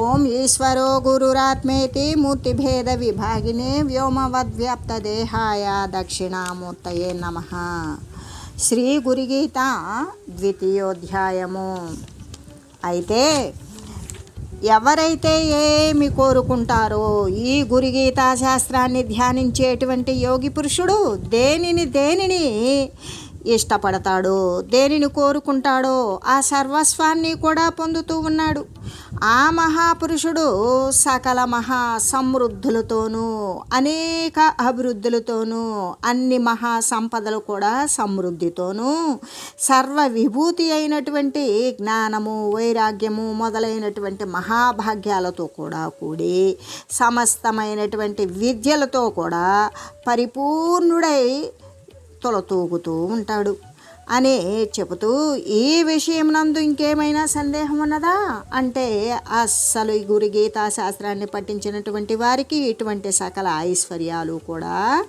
ఓం ఈశ్వరో గురురాత్మేతి మూర్తిభేద విభాగినే వ్యోమవద్వ్యాప్తదేహాయ దక్షిణామూర్తయే నమ. శ్రీ గురుగీత ద్వితీయోధ్యాయము. అయితే ఎవరైతే ఏమి కోరుకుంటారో ఈ గురుగీతా శాస్త్రాన్ని ధ్యానించేటువంటి యోగి పురుషుడు దేనిని దేనిని ఇష్టపడతాడో దేనిని కోరుకుంటాడో ఆ సర్వస్వాన్ని కూడా పొందుతూ ఉన్నాడు. ఆ మహాపురుషుడు సకల మహా సమృద్ధులతోనూ అనేక అభివృద్ధులతోనూ అన్ని మహా సంపదలు కూడా సమృద్ధితోనూ సర్వ విభూతి అయినటువంటి జ్ఞానము వైరాగ్యము మొదలైనటువంటి మహాభాగ్యాలతో కూడా కూడి సమస్తమైనటువంటి విద్యలతో కూడా పరిపూర్ణుడై తొలతూగుతూ ఉంటాడు. అని చెబుతూ ఈ విషయం నందు ఇంకేమైనా సందేహం ఉన్నదా అంటే అస్సలు ఈ గురు గీతా శాస్త్రాన్ని పఠించినటువంటి వారికి ఇటువంటి సకల ఐశ్వర్యాలు కూడా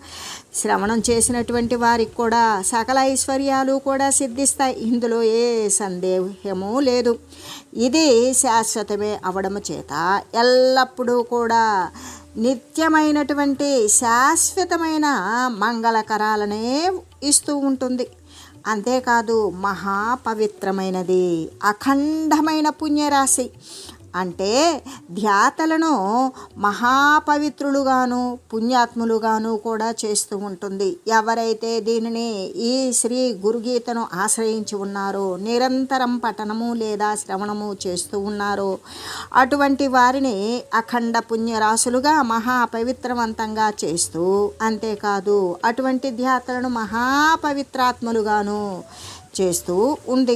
శ్రవణం చేసినటువంటి వారికి కూడా సకల ఐశ్వర్యాలు కూడా సిద్ధిస్తాయి. ఇందులో ఏ సందేహము లేదు. ఇది శాశ్వతమే అవడము చేత ఎల్లప్పుడూ కూడా నిత్యమైనటువంటి శాశ్వతమైన మంగళకరాలనే ఇస్తూ ఉంటుంది. అంతేకాదు మహా పవిత్రమైనది అఖండమైన పుణ్యరాశి. అంటే ధ్యాతలను మహాపవిత్రులుగాను పుణ్యాత్ములుగాను కూడా చేస్తూ ఉంటుంది. ఎవరైతే దీనిని ఈ శ్రీ గురుగీతను ఆశ్రయించి ఉన్నారో నిరంతరం పఠనము లేదా శ్రవణము చేస్తూ ఉన్నారో అటువంటి వారిని అఖండ పుణ్యరాశులుగా మహాపవిత్రవంతంగా చేస్తూ అంతేకాదు అటువంటి ధ్యాతలను మహాపవిత్రాత్ములుగాను చేస్తూ ఉంది.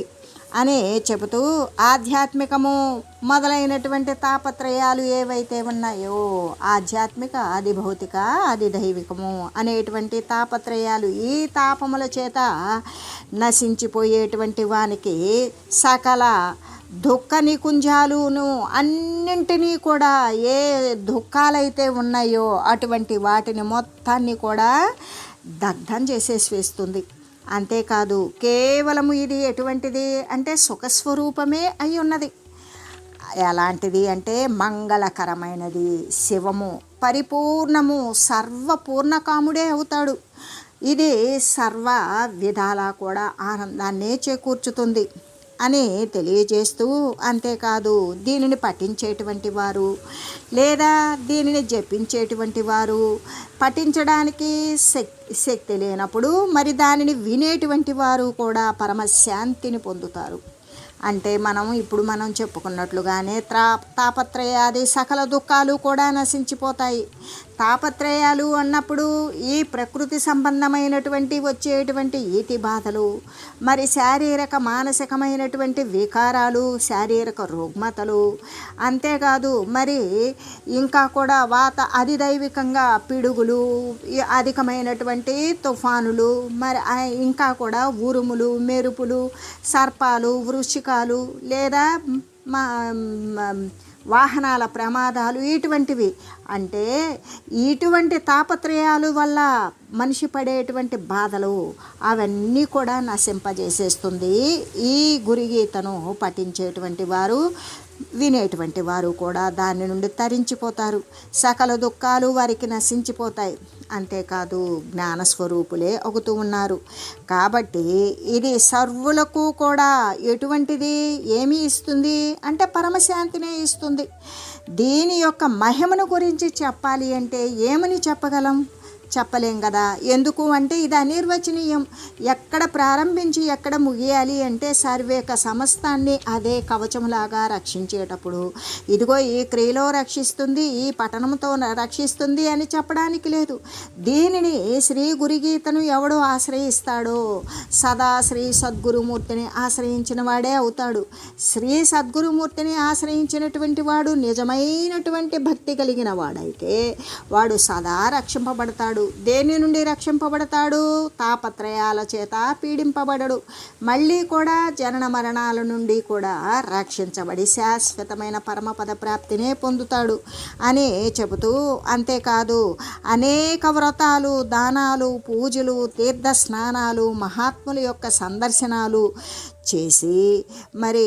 అని చెబుతూ ఆధ్యాత్మికము మొదలైనటువంటి తాపత్రయాలు ఏవైతే ఉన్నాయో ఆధ్యాత్మిక అది భౌతిక అది దైవికము అనేటువంటి తాపత్రయాలు ఈ తాపముల చేత నశించిపోయేటువంటి వానికి సకల దుఃఖ నికుంజాలును అన్నింటినీ కూడా ఏ దుఃఖాలైతే ఉన్నాయో అటువంటి వాటిని మొత్తాన్ని కూడా దగ్ధం చేసేసి వేస్తుంది. అంతేకాదు కేవలము ఇది ఎటువంటిది అంటే సుఖస్వరూపమే అయి ఉన్నది. ఎలాంటిది అంటే మంగళకరమైనది శివము పరిపూర్ణము సర్వపూర్ణకాముడే అవుతాడు. ఇది సర్వ విధాలా కూడా ఆనందాన్నే చేకూర్చుతుంది. అని తెలియజేస్తూ అంతేకాదు దీనిని పఠించేటువంటి వారు లేదా దీనిని జపించేటువంటి వారు పఠించడానికి శక్తి శక్తి లేనప్పుడు మరి దానిని వినేటువంటి వారు కూడా పరమశాంతిని పొందుతారు. అంటే మనం ఇప్పుడు మనం చెప్పుకున్నట్లుగానే త్రా తాపత్రయాది సకల దుఃఖాలు కూడా నశించిపోతాయి. తాపత్రయాలు అన్నప్పుడు ఈ ప్రకృతి సంబంధమైనటువంటి వచ్చేటువంటి ఈతి బాధలు మరి శారీరక మానసికమైనటువంటి వికారాలు శారీరక రుగ్మతలు అంతేకాదు మరి ఇంకా కూడా వాత అధిదైవికంగా పిడుగులు అధికమైనటువంటి తుఫానులు మరి ఇంకా కూడా ఉరుములు మెరుపులు సర్పాలు వృశ్చికాలు లేదా మా వాహనాల ప్రమాదాలు ఇటువంటివి అంటే ఇటువంటి తాపత్రయాలు వల్ల మనిషి పడేటువంటి బాధలు అవన్నీ కూడా నశింపజేసేస్తుంది ఈ గురిగీతను పఠించేటువంటి వారు. వినేటువంటి వారు కూడా దాని నుండి తరించిపోతారు. సకల దుఃఖాలు వారికి నశించిపోతాయి. అంతేకాదు జ్ఞానస్వరూపులే అవుతూ ఉన్నారు. కాబట్టి ఇది సర్వులకు కూడా ఎటువంటిది ఏమి ఇస్తుంది? అంటే పరమశాంతినే ఇస్తుంది. దీని యొక్క మహిమను గురించి చెప్పాలి అంటే ఏమని చెప్పగలం? చెప్పలేం కదా. ఎందుకు అంటే ఇది అనిర్వచనీయం. ఎక్కడ ప్రారంభించి ఎక్కడ ముగియాలి అంటే సర్వేక సమస్తాన్ని అదే కవచంలాగా రక్షించేటప్పుడు. ఇదిగో ఈ క్రియలో రక్షిస్తుంది ఈ పఠనంతో రక్షిస్తుంది అని చెప్పడానికి లేదు. దీనిని శ్రీ గురుగీతను ఎవడు ఆశ్రయిస్తాడో? సదా శ్రీ సద్గురుమూర్తిని ఆశ్రయించిన వాడే అవుతాడు. శ్రీ సద్గురుమూర్తిని ఆశ్రయించినటువంటి వాడు నిజమైనటువంటి భక్తి కలిగిన వాడైతే వాడు సదా రక్షింపబడతాడు. రక్షింపబడతాడు దేని నుండి రక్షింపబడతాడు? తాపత్రయాల చేత పీడింపబడడు. మళ్ళీ కూడా జనన మరణాల నుండి కూడా రక్షించబడి శాశ్వతమైన పరమపద ప్రాప్తినే పొందుతాడు అని చెబుతూ అంతేకాదు అనేక వ్రతాలు దానాలు పూజలు తీర్థ స్నానాలు మహాత్ముల యొక్క సందర్శనాలు చేసి మరి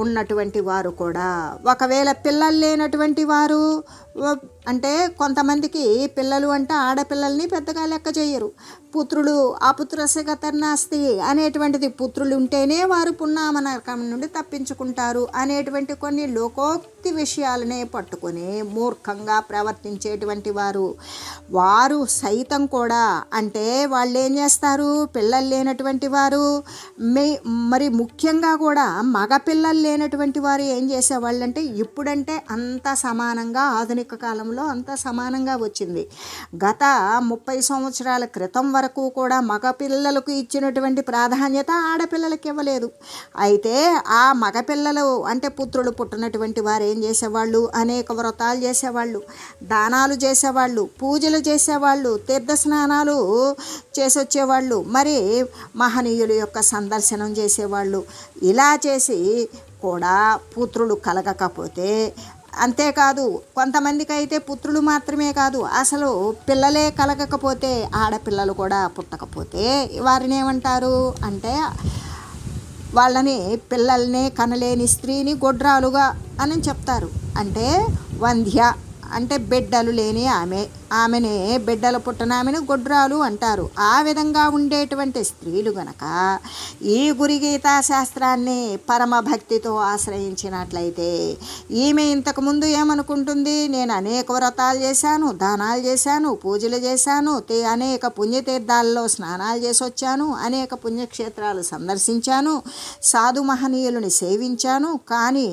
ఉన్నటువంటి వారు కూడా ఒకవేళ పిల్లలు లేనటువంటి వారు అంటే కొంతమందికి పిల్లలు అంటే ఆడపిల్లల్ని పెద్దగా లెక్క చేయరు. పుత్రులు అపుత్రసగతర్నాస్తి అనేటువంటిది పుత్రులు ఉంటేనే వారు పున్నామనరకం నుండి తప్పించుకుంటారు అనేటువంటి కొన్ని లోకోక్తి విషయాలనే పట్టుకొని మూర్ఖంగా ప్రవర్తించేటువంటి వారు. వారు సైతం కూడా అంటే వాళ్ళు ఏం చేస్తారు? పిల్లలు లేనటువంటి వారు మే మరి ముఖ్యంగా కూడా మగ పిల్లలు లేనటువంటి వారు ఏం చేసేవాళ్ళు అంటే ఇప్పుడంటే అంత సమానంగా ఆధునిక కాలంలో అంత సమానంగా వచ్చింది. గత ముప్పై సంవత్సరాల క్రితం వరకు కూడా మగ పిల్లలకు ఇచ్చినటువంటి ప్రాధాన్యత ఆడపిల్లలకి ఇవ్వలేదు. అయితే ఆ మగ పిల్లలు అంటే పుత్రులు పుట్టినటువంటి వారు ఏం చేసేవాళ్ళు? అనేక వ్రతాలు చేసేవాళ్ళు దానాలు చేసేవాళ్ళు పూజలు చేసేవాళ్ళు తీర్థ స్నానాలు చేసొచ్చేవాళ్ళు మరి మహనీయుల యొక్క సందర్శనం చేసేవాళ్ళు. ఇలా చేసి కూడా పుత్రులు కలగకపోతే అంతేకాదు కొంతమందికి అయితే పుత్రులు మాత్రమే కాదు అసలు పిల్లలే కలగకపోతే ఆడపిల్లలు కూడా పుట్టకపోతే వారిని ఏమంటారు? అంటే వాళ్ళని పిల్లల్ని కనలేని స్త్రీని గొడ్రాలుగా అని చెప్తారు. అంటే వంధ్య అంటే బిడ్డలు లేని ఆమె. ఆమెనే బిడ్డల పుట్టిన ఆమెను గొడ్రాలు అంటారు. ఆ విధంగా ఉండేటువంటి స్త్రీలు గనక ఈ గురిగీతా శాస్త్రాన్ని పరమభక్తితో ఆశ్రయించినట్లయితే ఈమె ఇంతకుముందు ఏమనుకుంటుంది? నేను అనేక వ్రతాలు చేశాను దానాలు చేశాను పూజలు చేశాను అనేక పుణ్యతీర్థాల్లో స్నానాలు చేసి వచ్చాను అనేక పుణ్యక్షేత్రాలు సందర్శించాను సాధు మహనీయులని సేవించాను కానీ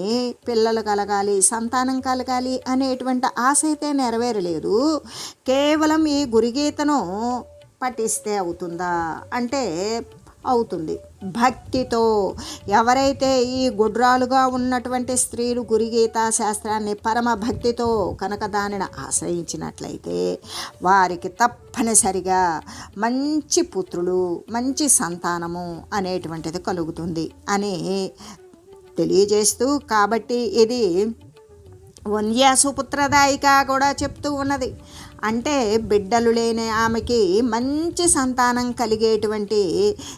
పిల్లలు కలగాలి సంతానం కలగాలి అనేటువంటి ఆశ అయితే నెరవేరలేదు. కేవలం ఈ గురిగీతను పఠిస్తే అవుతుందా? అంటే అవుతుంది. భక్తితో ఎవరైతే ఈ గుడ్రాలుగా ఉన్నటువంటి స్త్రీలు గురిగీత శాస్త్రాన్ని పరమ భక్తితో కనుక దానిని ఆశ్రయించినట్లయితే వారికి తప్పనిసరిగా మంచి పుత్రులు మంచి సంతానము అనేటువంటిది కలుగుతుంది అని తెలియజేస్తూ కాబట్టి ఇది వన్యాసుపుత్రదాయిక కూడా చెప్తూ ఉన్నది. అంటే బిడ్డలు లేని ఆమెకి మంచి సంతానం కలిగేటువంటి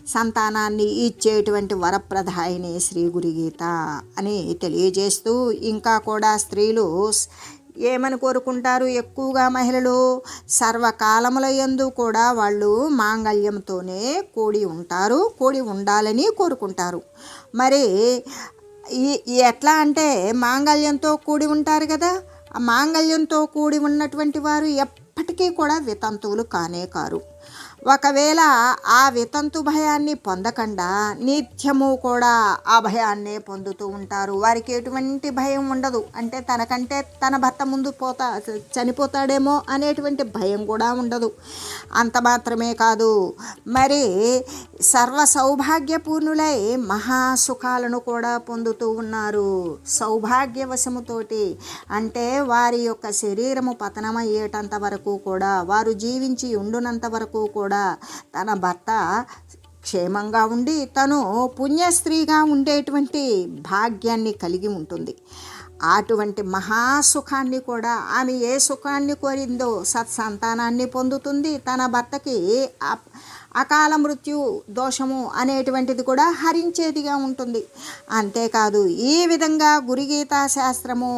సంతానాన్ని ఇచ్చేటువంటి వరప్రధాయిని శ్రీ గురుగీత అని తెలియజేస్తూ ఇంకా కూడా స్త్రీలు ఏమని కోరుకుంటారు ఎక్కువగా మహిళలు? సర్వకాలముల యందు కూడా వాళ్ళు మాంగళ్యంతోనే కూడి ఉంటారు కూడి ఉండాలని కోరుకుంటారు. మరి ఈ ఎట్లా అంటే మాంగళ్యంతో కూడి ఉంటారు కదా? మాంగళ్యంతో కూడి ఉన్నటువంటి వారు ఎప్పటికీ కూడా వితంతువులు కానే కారు. ఒకవేళ ఆ వితంతు భయాన్ని పొందకుండా నిత్యము కూడా ఆ భయాన్నే పొందుతూ ఉంటారు. వారికి ఎటువంటి భయం ఉండదు. అంటే తనకంటే తన భర్త ముందు పోతా చనిపోతాడేమో అనేటువంటి భయం కూడా ఉండదు. అంత మాత్రమే కాదు. మరి సర్వ సౌభాగ్యపూర్ణులై మహాసుఖాలను కూడా పొందుతూ ఉన్నారు. సౌభాగ్యవశముతోటి అంటే వారి యొక్క శరీరము పతనమయ్యేటంత వరకు కూడా వారు జీవించి ఉండునంత వరకు కూడా తన భర్త క్షేమంగా ఉండి తను పుణ్యస్త్రీగా ఉండేటువంటి భాగ్యాన్ని కలిగి ఉంటుంది. అటువంటి మహాసుఖాన్ని కూడా ఆమె ఏ సుఖాన్ని కోరిందో సత్సంతానాన్ని పొందుతుంది. తన భర్తకి అకాల మృత్యు దోషము అనేటువంటిది కూడా హరించేదిగా ఉంటుంది. అంతేకాదు ఈ విధంగా గురుగీతా శాస్త్రము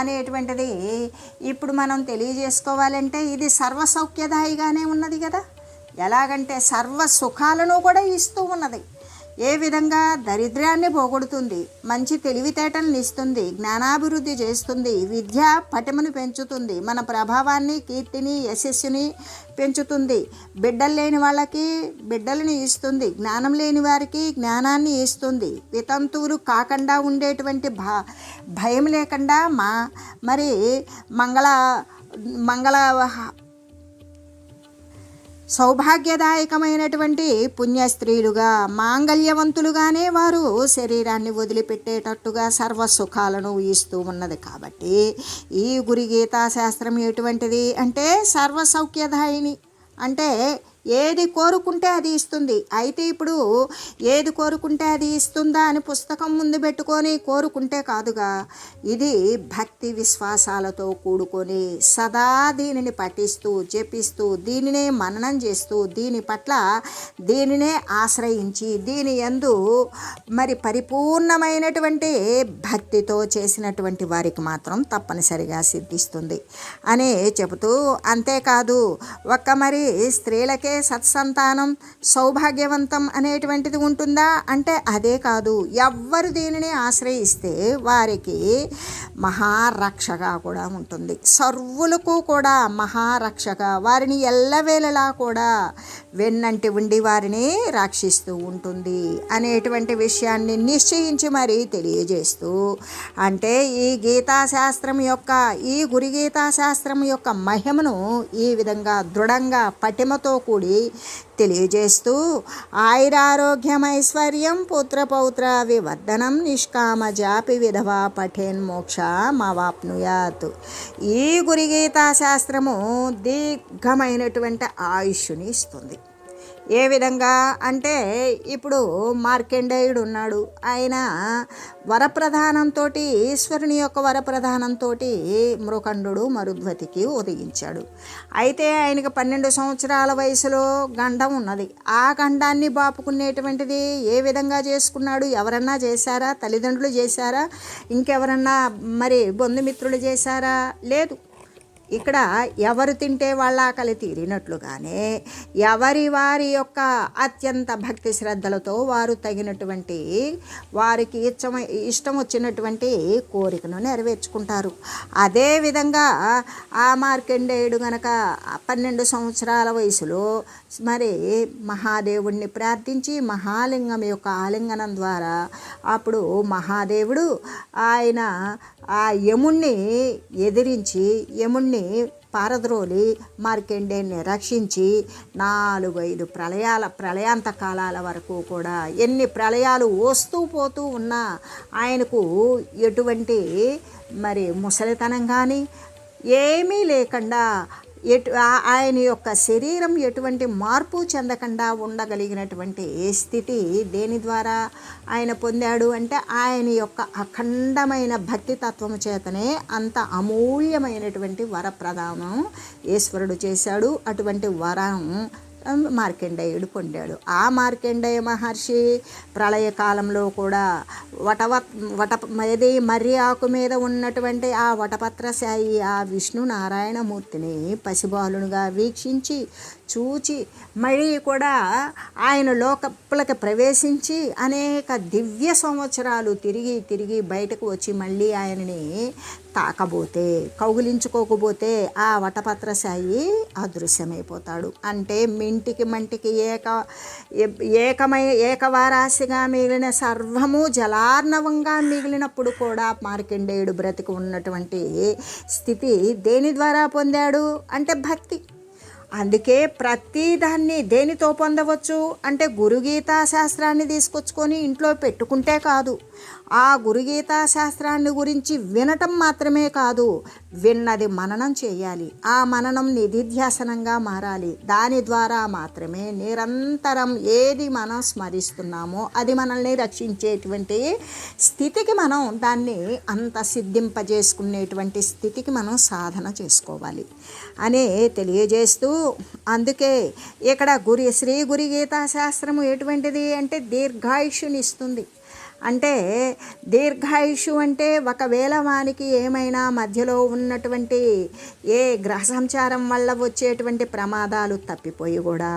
అనేటువంటిది ఇప్పుడు మనం తెలియజేసుకోవాలంటే ఇది సర్వసౌఖ్యదాయిగానే ఉన్నది కదా. ఎలాగంటే సర్వ సుఖాలను కూడా ఇస్తూ ఉన్నది. ఏ విధంగా దరిద్రాన్ని పోగొడుతుంది మంచి తెలివితేటలను ఇస్తుంది జ్ఞానాభివృద్ధి చేస్తుంది విద్య పటిమను పెంచుతుంది మన ప్రభావాన్ని కీర్తిని యశస్సుని పెంచుతుంది. బిడ్డలు లేని వాళ్ళకి బిడ్డలని ఇస్తుంది జ్ఞానం లేని వారికి జ్ఞానాన్ని ఇస్తుంది. వితంతువులు కాకుండా ఉండేటువంటి భా భయం లేకుండా మా మరి మంగళ మంగళ సౌభాగ్యదాయకమైనటువంటి పుణ్య స్త్రీలుగా మాంగళ్యవంతులుగానే వారు శరీరాన్ని వదిలిపెట్టేటట్టుగా సర్వ సుఖాలను ఇస్తూ ఉన్నది కాబట్టి ఈ గురి గీతా శాస్త్రం ఎటువంటిది అంటే సర్వ సౌఖ్యదాయిని అంటే ఏది కోరుకుంటే అది ఇస్తుంది. అయితే ఇప్పుడు ఏది కోరుకుంటే అది ఇస్తుందా అని పుస్తకం ముందు పెట్టుకొని కోరుకుంటే కాదుగా. ఇది భక్తి విశ్వాసాలతో కూడుకొని సదా దీనిని పఠిస్తూ జపిస్తూ దీనినే మననం చేస్తూ దీని పట్ల దీనినే ఆశ్రయించి దీని యందు మరి పరిపూర్ణమైనటువంటి భక్తితో చేసినటువంటి వారికి మాత్రం తప్పనిసరిగా సిద్ధిస్తుంది. అని చెబుతూ అంతేకాదు ఒక్క మరి స్త్రీలకే సత్సంతానం సౌభాగ్యవంతం అనేటువంటిది ఉంటుందా? అంటే అదే కాదు. ఎవ్వరు దీనిని ఆశ్రయిస్తే వారికి మహారక్షగా కూడా ఉంటుంది. సర్వులకు కూడా మహారక్షగా వారిని ఎల్లవేళలా కూడా వెన్నంటి ఉండి వారిని రక్షిస్తూ ఉంటుంది అనేటువంటి విషయాన్ని నిశ్చయించి మరి తెలియజేస్తూ అంటే ఈ గీతాశాస్త్రం యొక్క ఈ గురి గీతాశాస్త్రం యొక్క మహిమను ఈ విధంగా దృఢంగా పటిమతో కూడి తెలియజేస్తూ ఆయురారోగ్యం ఐశ్వర్యం పుత్ర పౌత్ర వివర్ధనం నిష్కామ జాపి విధవా పఠేన్ మోక్ష మవాప్నుయాత్. ఈ గురి గీతాశాస్త్రము దీర్ఘమైనటువంటి ఆయుష్ని ఇస్తుంది. ఏ విధంగా అంటే ఇప్పుడు మార్కండేయుడు ఉన్నాడు. ఆయన వరప్రధానంతో ఈశ్వరుని యొక్క వరప్రధానంతో మృకండు మరుద్వతికి ఉదయించాడు. అయితే ఆయనకు పన్నెండు సంవత్సరాల వయసులో గండం ఉన్నది. ఆ గండాన్ని బాపుకునేటువంటిది ఏ విధంగా చేసుకున్నాడు? ఎవరన్నా చేశారా? తల్లిదండ్రులు చేశారా? ఇంకెవరన్నా మరి బంధుమిత్రులు చేశారా? లేదు. ఇక్కడ ఎవరు తింటే వాళ్ళ ఆకలి తీరినట్లుగానే ఎవరి వారి యొక్క అత్యంత భక్తి శ్రద్ధలతో వారు తగినటువంటి వారికి ఇష్టం ఇష్టం వచ్చినటువంటి కోరికను నెరవేర్చుకుంటారు. అదేవిధంగా ఆ మార్కండేయుడు గనక పన్నెండు సంవత్సరాల వయసులో మరి మహాదేవుణ్ణి ప్రార్థించి మహాలింగం యొక్క ఆలింగనం ద్వారా అప్పుడు మహాదేవుడు ఆయన ఆ యముణ్ణి ఎదిరించి యముణ్ణి పారద్రోలి మార్కండేయుని రక్షించి నాలుగు ఐదు ప్రళయాల ప్రళయాంత కాలాల వరకు కూడా ఎన్ని ప్రళయాలు వస్తూ పోతూ ఉన్నా ఆయనకు ఎటువంటి మరి ముసలితనం కానీ ఏమీ లేకుండా ఎటు ఆయన యొక్క శరీరం ఎటువంటి మార్పు చెందకుండా ఉండగలిగినటువంటి స్థితి దేని ద్వారా ఆయన పొందాడు అంటే ఆయన యొక్క అఖండమైన భక్తి తత్వము చేతనే అంత అమూల్యమైనటువంటి వరప్రదానం ఈశ్వరుడు చేశాడు. అటువంటి వరం మార్కండేయుడు పొందాడు. ఆ మార్కండేయ మహర్షి ప్రళయకాలంలో కూడా వటవ వట ఏది మర్రి ఆకు మీద ఉన్నటువంటి ఆ వటపత్రశాయి ఆ విష్ణు నారాయణమూర్తిని పసిబాలునుగా వీక్షించి చూచి మళ్ళీ కూడా ఆయన లోకపులకి ప్రవేశించి అనేక దివ్య సంవత్సరాలు తిరిగి తిరిగి బయటకు వచ్చి మళ్ళీ ఆయనని తాకబోతే కౌగిలించుకోకపోతే ఆ వటపత్రశాయి అదృశ్యమైపోతాడు. అంటే మింటికి మంటికి ఏక ఏకమై ఏకవారాశిగా మిగిలిన సర్వము జలార్ణవంగా మిగిలినప్పుడు కూడా మార్కండేయుడు బ్రతికి ఉన్నటువంటి స్థితి దేని ద్వారా పొందాడు? అంటే భక్తి. అందుకే ప్రతి దాన్ని దేనితో పొందవచ్చు? అంటే గురుగీతా శాస్త్రాన్ని తీసుకొచ్చుకొని ఇంట్లో పెట్టుకుంటే కాదు. ఆ గురుగీతా శాస్త్రాన్ని గురించి వినటం మాత్రమే కాదు విన్నది మననం చేయాలి. ఆ మననం నిధిధ్యాసనంగా మారాలి. దాని ద్వారా మాత్రమే నిరంతరం ఏది మనం స్మరిస్తున్నామో అది మనల్ని రక్షించేటువంటి స్థితికి మనం దాన్ని అంత సిద్ధింపజేసుకునేటువంటి స్థితికి మనం సాధన చేసుకోవాలి. అని తెలియజేస్తూ అందుకే ఇక్కడ గురి శ్రీ గురి గీతాశాస్త్రము ఎటువంటిది అంటే దీర్ఘాయుషునిస్తుంది అంటే దీర్ఘాయుషు అంటే ఒకవేళ వానికి ఏమైనా మధ్యలో ఉన్నటువంటి ఏ గ్రహ సంచారం వల్ల వచ్చేటువంటి ప్రమాదాలు తప్పిపోయి కూడా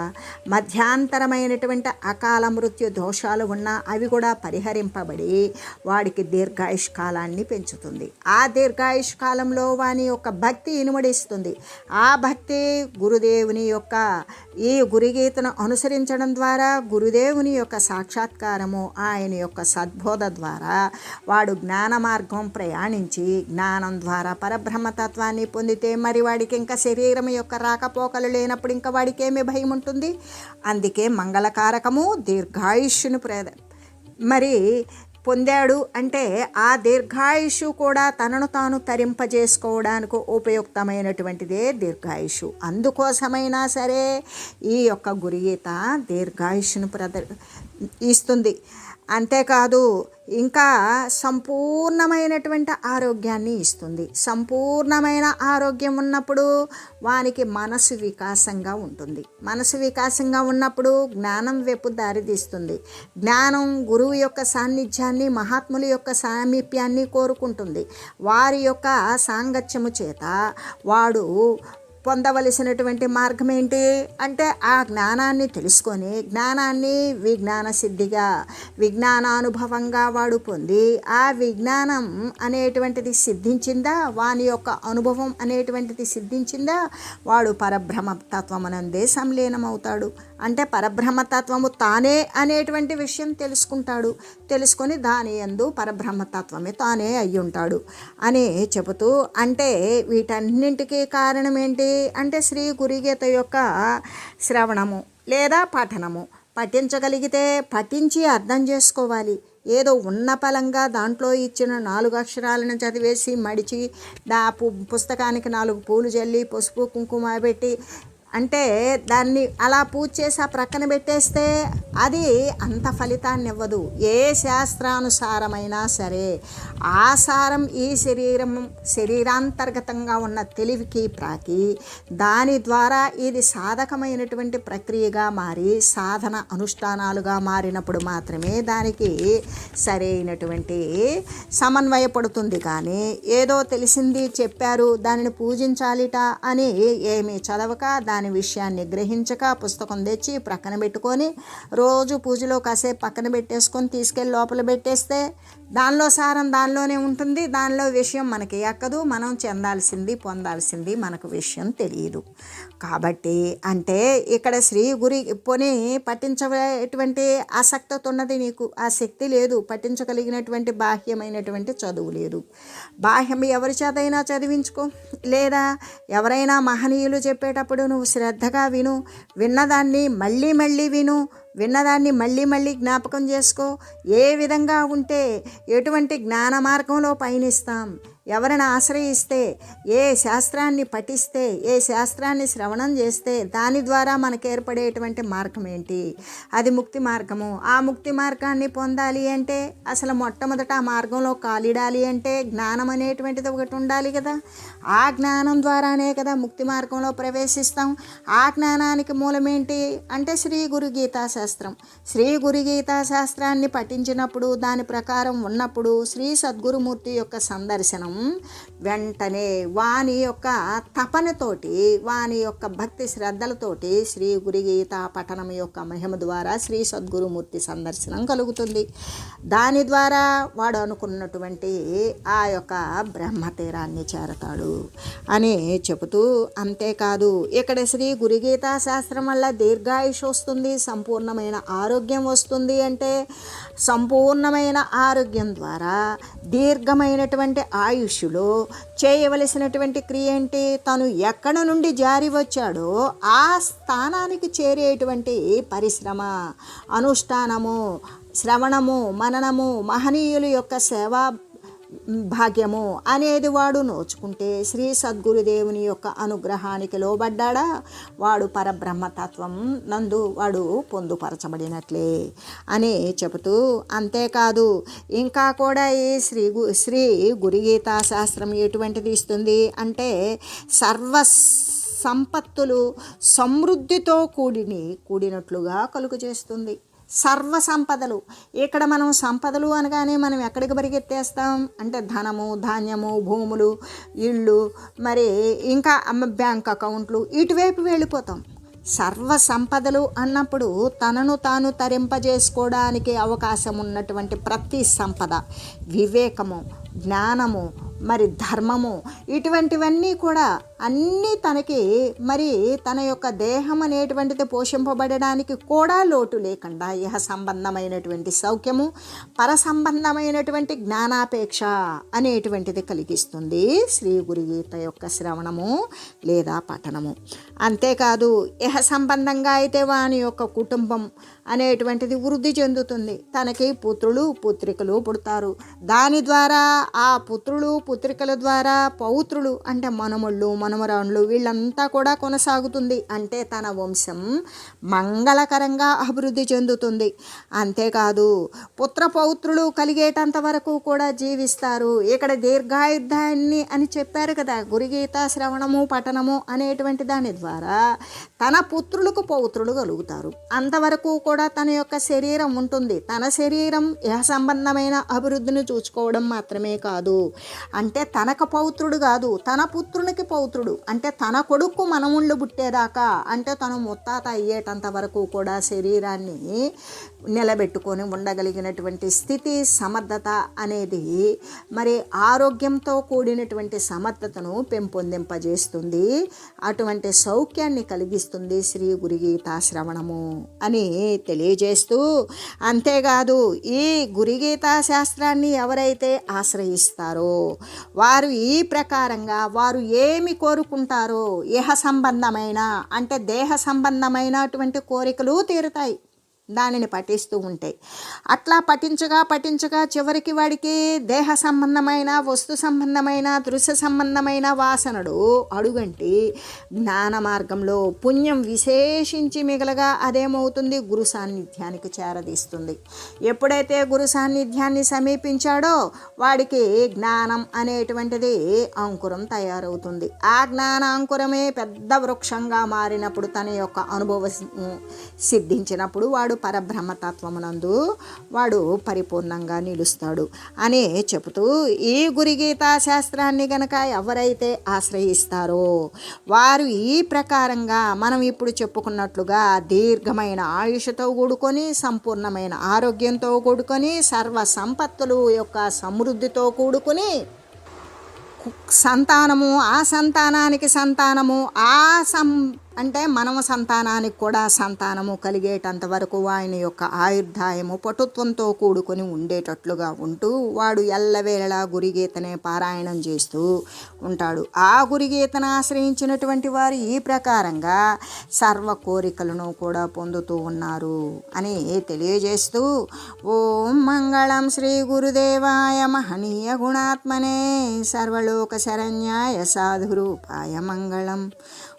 మధ్యాంతరమైనటువంటి అకాల మృత్యు దోషాలు ఉన్నా అవి కూడా పరిహరింపబడి వాడికి దీర్ఘాయుష్ కాలాన్ని పెంచుతుంది. ఆ దీర్ఘాయుష్ కాలంలో వాని యొక్క భక్తి ఇనుమడిస్తుంది. ఆ భక్తి గురుదేవుని యొక్క ఈ గురుగీతను అనుసరించడం ద్వారా గురుదేవుని యొక్క సాక్షాత్కారము ఆయన యొక్క సద్ సద్బోధ ద్వారా వాడు జ్ఞాన మార్గం ప్రయాణించి జ్ఞానం ద్వారా పరబ్రహ్మతత్వాన్ని పొందితే మరి వాడికి ఇంకా శరీరం యొక్క రాకపోకలు లేనప్పుడు ఇంకా వాడికి ఏమి భయం ఉంటుంది? అందుకే మంగళకారకము దీర్ఘాయుష్యును ప్రేద మరి పొందాడు అంటే ఆ దీర్ఘాయుషు కూడా తనను తాను తరింపజేసుకోవడానికి ఉపయుక్తమైనటువంటిదే దీర్ఘాయుషు. అందుకోసమైనా సరే ఈ యొక్క గురుగీత దీర్ఘాయుషును ప్రద ఇస్తుంది. అంతేకాదు ఇంకా సంపూర్ణమైనటువంటి ఆరోగ్యాన్ని ఇస్తుంది. సంపూర్ణమైన ఆరోగ్యం ఉన్నప్పుడు వానికి మనసు వికాసంగా ఉంటుంది. మనసు వికాసంగా ఉన్నప్పుడు జ్ఞానం వైపు దారితీస్తుంది. జ్ఞానం గురువు యొక్క సాన్నిధ్యాన్ని మహాత్ముల యొక్క సామీప్యాన్ని కోరుకుంటుంది. వారి యొక్క సాంగత్యము చేత వాడు పొందవలసినటువంటి మార్గం ఏంటి? అంటే ఆ జ్ఞానాన్ని తెలుసుకొని జ్ఞానాన్ని విజ్ఞాన సిద్ధిగా విజ్ఞానానుభవంగా వాడు పొంది ఆ విజ్ఞానం అనేటువంటిది సిద్ధించిందా? వాని యొక్క అనుభవం అనేటువంటిది సిద్ధించిందా? వాడు పరబ్రహ్మ తత్వమునందే సంలీనమవుతాడు. అంటే పరబ్రహ్మతత్వము తానే అనేటువంటి విషయం తెలుసుకుంటాడు. తెలుసుకొని దాని ఎందు పరబ్రహ్మతత్వమే తానే అయి ఉంటాడు అని చెబుతూ అంటే వీటన్నింటికీ కారణం ఏంటి అంటే శ్రీ గురుగీత యొక్క శ్రవణము లేదా పఠనము. పఠించగలిగితే పఠించి అర్థం చేసుకోవాలి. ఏదో ఉన్న పలంగా దాంట్లో ఇచ్చిన నాలుగు అక్షరాలను చదివేసి మడిచి దా పు పుస్తకానికి నాలుగు పూలు చల్లి పసుపు కుంకుమ పెట్టి అంటే దాన్ని అలా పూజ చేసి ఆ ప్రక్కన పెట్టేస్తే అది అంత ఫలితాన్ని ఇవ్వదు ఏ శాస్త్రానుసారమైనా సరే ఆసారం ఈ శరీరం శరీరాంతర్గతంగా ఉన్న తెలివికి ప్రాకి దాని ద్వారా ఇది సాధకమైనటువంటి ప్రక్రియగా మారి సాధన అనుష్ఠానాలుగా మారినప్పుడు మాత్రమే దానికి సరైనటువంటి సమన్వయపడుతుంది. కానీ ఏదో తెలిసింది చెప్పారు దానిని పూజించాలిట అని ఏమీ చదవక దాని విషయాన్ని గ్రహించక పుస్తకం తెచ్చి ప్రక్కన పెట్టుకొని రోజు పూజలో కాసేపు పక్కన పెట్టేసుకొని తీసుకెళ్ళి లోపల పెట్టేస్తే దానిలో సారం దానిలోనే ఉంటుంది. దానిలో విషయం మనకి ఎక్కదు. మనం చెందాల్సింది పొందాల్సింది మనకు విషయం తెలియదు. కాబట్టి అంటే ఇక్కడ శ్రీ గురి పోనీ పట్టించేటువంటి ఆసక్తత ఉన్నది నీకు. ఆ శక్తి లేదు. పఠించగలిగినటువంటి బాహ్యమైనటువంటి చదువు లేదు. బాహ్యం ఎవరి చేతైనా చదివించుకో. లేదా ఎవరైనా మహనీయులు చెప్పేటప్పుడు నువ్వు శ్రద్ధగా విను. విన్నదాన్ని మళ్ళీ మళ్ళీ విను. విన్నదాన్ని మళ్ళీ మళ్ళీ జ్ఞాపకం చేసుకో. ఏ విధంగా ఉంటే ఎటువంటి జ్ఞాన మార్గంలో పయనిస్తాం? ఎవరిని ఆశ్రయిస్తే ఏ శాస్త్రాన్ని పఠిస్తే ఏ శాస్త్రాన్ని శ్రవణం చేస్తే దాని ద్వారా మనకు ఏర్పడేటువంటి మార్గం ఏంటి? అది ముక్తి మార్గము. ఆ ముక్తి మార్గాన్ని పొందాలి అంటే అసలు మొట్టమొదట ఆ మార్గంలో కాలిడాలి అంటే జ్ఞానం అనేటువంటిది ఒకటి ఉండాలి కదా. ఆ జ్ఞానం ద్వారానే కదా ముక్తి మార్గంలో ప్రవేశిస్తాం. ఆ జ్ఞానానికి మూలమేంటి అంటే శ్రీ గురు గీతాశాస్త్రం శ్రీ గురు గీతాశాస్త్రాన్ని పఠించినప్పుడు దాని ప్రకారం ఉన్నప్పుడు శ్రీ సద్గురుమూర్తి యొక్క సందర్శనం వెంటనే వాని యొక్క తపనతోటి వాని యొక్క భక్తి శ్రద్ధలతోటి శ్రీ గురి గీత పఠనం యొక్క మహిమ ద్వారా శ్రీ సద్గురుమూర్తి సందర్శనం కలుగుతుంది. దాని ద్వారా వాడు అనుకున్నటువంటి ఆ యొక్క బ్రహ్మతీరాన్ని చేరతాడు అని చెబుతూ అంతేకాదు ఇక్కడ శ్రీ గురుగీతా శాస్త్రం వల్ల దీర్ఘాయుష్ వస్తుంది సంపూర్ణమైన ఆరోగ్యం వస్తుంది అంటే సంపూర్ణమైన ఆరోగ్యం ద్వారా దీర్ఘమైనటువంటి ఆయుష్లో చేయవలసినటువంటి క్రియ ఏంటి? తను ఎక్కడ నుండి జారి వచ్చాడో ఆ స్థానానికి చేరేటువంటి పరిశ్రమ. అనుష్ఠానము శ్రవణము మననము మహనీయుల యొక్క సేవా భాగ్యము అనేది వాడు నోచుకుంటే శ్రీ సద్గురుదేవుని యొక్క అనుగ్రహానికి లోబడ్డాడా? వాడు పరబ్రహ్మతత్వం నందు వాడు పొందుపరచబడినట్లే అని చెబుతూ అంతేకాదు ఇంకా కూడా ఈ శ్రీ గు శ్రీ గురుగీతా శాస్త్రం ఎటువంటిది ఇస్తుంది అంటే సర్వ సంపత్తులు సమృద్ధితో కూడిని కూడినట్లుగా కలుగు చేస్తుంది. సర్వ సంపదలు ఇక్కడ మనం సంపదలు అనగానే మనం ఎక్కడికి పరిగెత్తేస్తాం? అంటే ధనము ధాన్యము భూములు ఇళ్ళు మరి ఇంకా బ్యాంక్ అకౌంట్లు ఇటువైపు వెళ్ళిపోతాం. సర్వ సంపదలు అన్నప్పుడు తనను తాను తరింపజేసుకోవడానికి అవకాశం ఉన్నటువంటి ప్రతి సంపద. వివేకము జ్ఞానము మరి ధర్మము ఇటువంటివన్నీ కూడా అన్నీ తనకి మరి తన యొక్క దేహం అనేటువంటిది పోషింపబడడానికి కూడా లోటు లేకుండా ఇహ సంబంధమైనటువంటి సౌఖ్యము పర సంబంధమైనటువంటి జ్ఞానాపేక్ష అనేటువంటిది కలిగిస్తుంది శ్రీ గురుగీత యొక్క శ్రవణము లేదా పఠనము. అంతేకాదు ఇహ సంబంధంగా అయితే వాని యొక్క కుటుంబం అనేటువంటిది వృద్ధి చెందుతుంది. తనకి పుత్రులు పుత్రికలు పుడతారు. దాని ద్వారా ఆ పుత్రులు పుత్రికల ద్వారా పౌత్రులు అంటే మనముళ్ళు మనమరాణులు వీళ్ళంతా కూడా కొనసాగుతుంది. అంటే తన వంశం మంగళకరంగా అభివృద్ధి చెందుతుంది. అంతేకాదు పుత్ర పౌత్రులు కలిగేటంత వరకు కూడా జీవిస్తారు. ఇక్కడ దీర్ఘాయుద్ధాన్ని అని చెప్పారు కదా గురుగీత శ్రవణము పఠనము అనేటువంటి దాని ద్వారా తన పుత్రులకు పౌత్రులు కలుగుతారు. అంతవరకు కూడా తన యొక్క శరీరం ఉంటుంది. తన శరీరం యహ సంబంధమైన అభివృద్ధిని చూసుకోవడం మాత్రమే కాదు. అంటే తనకు పౌత్రుడు కాదు తన పుత్రునికి పౌత్రుడు. అంటే తన కొడుకు మనముళ్ళు పుట్టేదాకా అంటే తను ముత్తాత అయ్యేటంత వరకు కూడా శరీరాన్ని నిలబెట్టుకొని ఉండగలిగినటువంటి స్థితి సమర్థత అనేది మరి ఆరోగ్యంతో కూడినటువంటి సమర్థతను పెంపొందింపజేస్తుంది. అటువంటి సౌఖ్యాన్ని కలిగిస్తుంది శ్రీ గురుగీతా శ్రవణము అని తెలియజేస్తూ అంతేకాదు ఈ గురిగీతా శాస్త్రాన్ని ఎవరైతే ఆశ్రయిస్తారో వారు ఈ ప్రకారంగా వారు ఏమి కోరుకుంటారో ఇహ సంబంధమైన అంటే దేహ సంబంధమైనటువంటి కోరికలు తీరుతాయి. దానిని పఠిస్తూ ఉంటాయి. అట్లా పఠించగా పఠించగా చివరికి వాడికి దేహ సంబంధమైన వస్తు సంబంధమైన దృశ్య సంబంధమైన వాసనడు అడుగంటి జ్ఞాన మార్గంలో పుణ్యం విశేషించి మిగలగా అదేమవుతుంది? గురు సాన్నిధ్యానికి చేరదీస్తుంది. ఎప్పుడైతే గురు సాన్నిధ్యాన్ని సమీపించాడో వాడికి జ్ఞానం అనేటువంటిది అంకురం తయారవుతుంది. ఆ జ్ఞాన అంకురమే పెద్ద వృక్షంగా మారినప్పుడు తన యొక్క అనుభవ సిద్ధించినప్పుడు వాడు పరబ్రహ్మతత్వమునందు వాడు పరిపూర్ణంగా నిలుస్తాడు అని చెబుతూ ఈ గురిగీతా శాస్త్రాన్ని గనక ఎవరైతే ఆశ్రయిస్తారో వారు ఈ ప్రకారంగా మనం ఇప్పుడు చెప్పుకున్నట్లుగా దీర్ఘమైన ఆయుషతో కూడుకొని సంపూర్ణమైన ఆరోగ్యంతో కూడుకొని సర్వ సంపత్తులు యొక్క సమృద్ధితో కూడుకుని సంతానము ఆ సంతానానికి సంతానము ఆ సం అంటే మనవ సంతానానికి కూడా సంతానము కలిగేటంత వరకు ఆయన యొక్క ఆయుర్దాయము పటుత్వంతో కూడుకొని ఉండేటట్లుగా ఉంటూ వాడు ఎల్లవేళలా గురిగీతనే పారాయణం చేస్తూ ఉంటాడు. ఆ గురిగీతను ఆశ్రయించినటువంటి వారు ఈ ప్రకారంగా సర్వ కోరికలను కూడా పొందుతూ ఉన్నారు అని తెలియజేస్తూ ఓం మంగళం శ్రీ గురుదేవాయ మహనీయ గుణాత్మనే సర్వలోక శరణ్యాయ సాధురూపాయ మంగళం.